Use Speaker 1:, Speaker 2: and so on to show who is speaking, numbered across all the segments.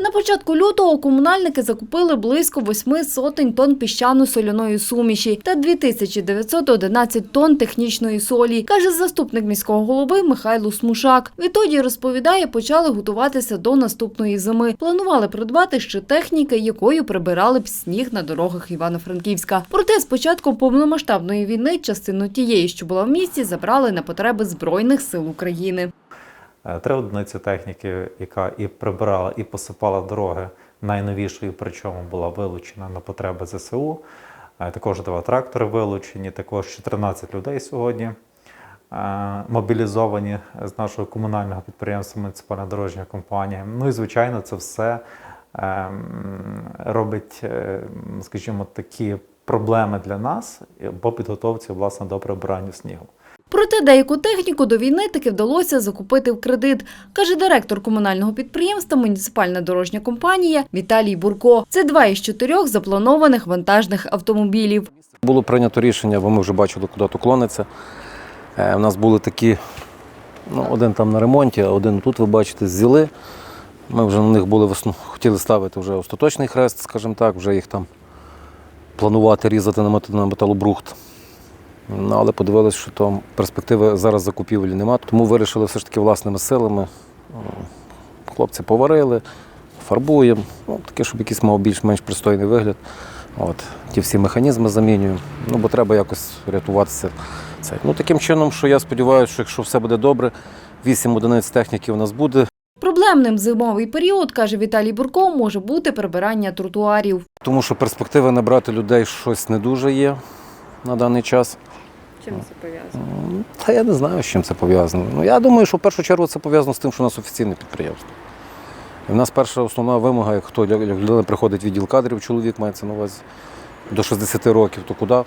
Speaker 1: На початку лютого комунальники закупили близько восьми сотень тонн піщано-соляної суміші та 2911 тонн технічної солі, каже заступник міського голови Михайло Смушак. Відтоді розповідає, почали готуватися до наступної зими. Планували придбати ще техніки, якою прибирали б сніг на дорогах Івано-Франківська. Проте з початком повномасштабної війни частину тієї, що була в місті, забрали на потреби збройних сил України.
Speaker 2: Е, Три одиниці техніки, яка і прибирала, і посипала дороги, найновішою, причому була вилучена на потреби ЗСУ. Е, Також два трактори вилучені, також 14 людей сьогодні е, мобілізовані з нашого комунального підприємства Муніципальна дорожня компанія. Ну і звичайно, це все е, робить, скажімо, такі проблеми для нас по підготовці власне до прибирання снігу.
Speaker 1: Проте деяку техніку до війни таки вдалося закупити в кредит, каже директор комунального підприємства Муніципальна дорожня компанія Віталій Бурко. Це два із чотирьох запланованих вантажних автомобілів.
Speaker 3: Було прийнято рішення, бо ми вже бачили, куди то клониться. Е, У нас були такі, ну, один там на ремонті, а один тут, ви бачите, зіли. Ми вже на них були хотіли ставити вже остаточний хрест, скажімо так, вже їх там планувати різати на металобрухт. Ну, але подивилися, що там перспективи зараз закупівлі немає, тому вирішили все ж таки власними силами. Хлопці поварили, фарбуємо, ну, таке, щоб якийсь мав більш-менш пристойний вигляд. От, ті всі механізми замінюємо. Ну, бо треба якось рятуватися. Це. Ну, таким чином, що я сподіваюся, що якщо все буде добре, 8 одиниць техніки у нас буде.
Speaker 1: Проблемним зимовий період, каже Віталій Бурко, може бути прибирання тротуарів.
Speaker 3: Тому що перспективи набрати людей щось не дуже є на даний час.
Speaker 1: Чим це пов'язано?
Speaker 3: Та я не знаю, з чим це пов'язано. Ну, я думаю, що в першу чергу це пов'язано з тим, що у нас офіційне підприємство. І в нас перша основна вимога, як хто як людина приходить в відділ кадрів, чоловік мається на увазі до 60 років, то куди?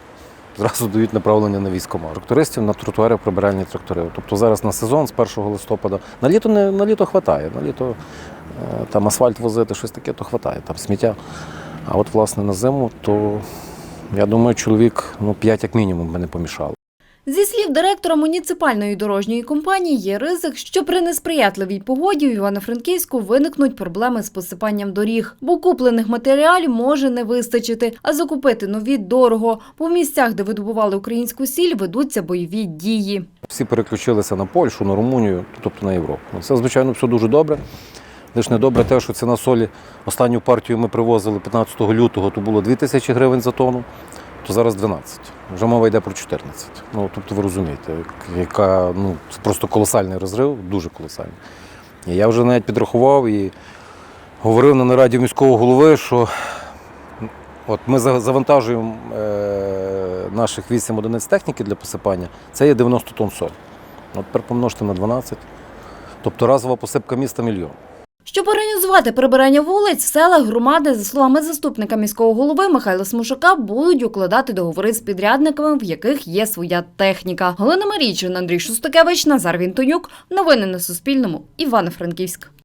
Speaker 3: Зразу дають направлення на військомат. Трактористів на тротуарі прибиральні трактори. Тобто зараз на сезон з 1 листопада. На літо не на літо хватає. На літо е, там асфальт возити, щось таке, то хватає, там сміття. А от власне на зиму, то я думаю, чоловік ну, 5 як мінімум би не помішало.
Speaker 1: Зі слів директора муніципальної дорожньої компанії, є ризик, що при несприятливій погоді в Івано-Франківську виникнуть проблеми з посипанням доріг, бо куплених матеріалів може не вистачити, а закупити нові дорого. Бо місцях, де видобували українську сіль, ведуться бойові дії.
Speaker 3: Всі переключилися на Польщу, на Румунію, тобто на Європу. Ну, Це, звичайно, все дуже добре. Лише не добре те, що ціна солі останню партію ми привозили 15 лютого, то було 2 тисячі гривень за тонну, то зараз 12. Вже мова йде про 14. Ну, тобто ви розумієте, яка ну, це просто колосальний розрив, дуже колосальний. І я вже навіть підрахував і говорив на нараді міського голови, що от ми завантажуємо е, наших 8 одиниць техніки для посипання, це є 90 тонн солі. От тепер помножте на 12. Тобто разова посипка міста мільйон.
Speaker 1: Щоб організувати прибирання вулиць, в селах громади, за словами заступника міського голови Михайла Смушака, будуть укладати договори з підрядниками, в яких є своя техніка. Галина Марійчин, Андрій Шустакевич, Назар Вінтонюк. Новини на Суспільному. Івано-Франківськ.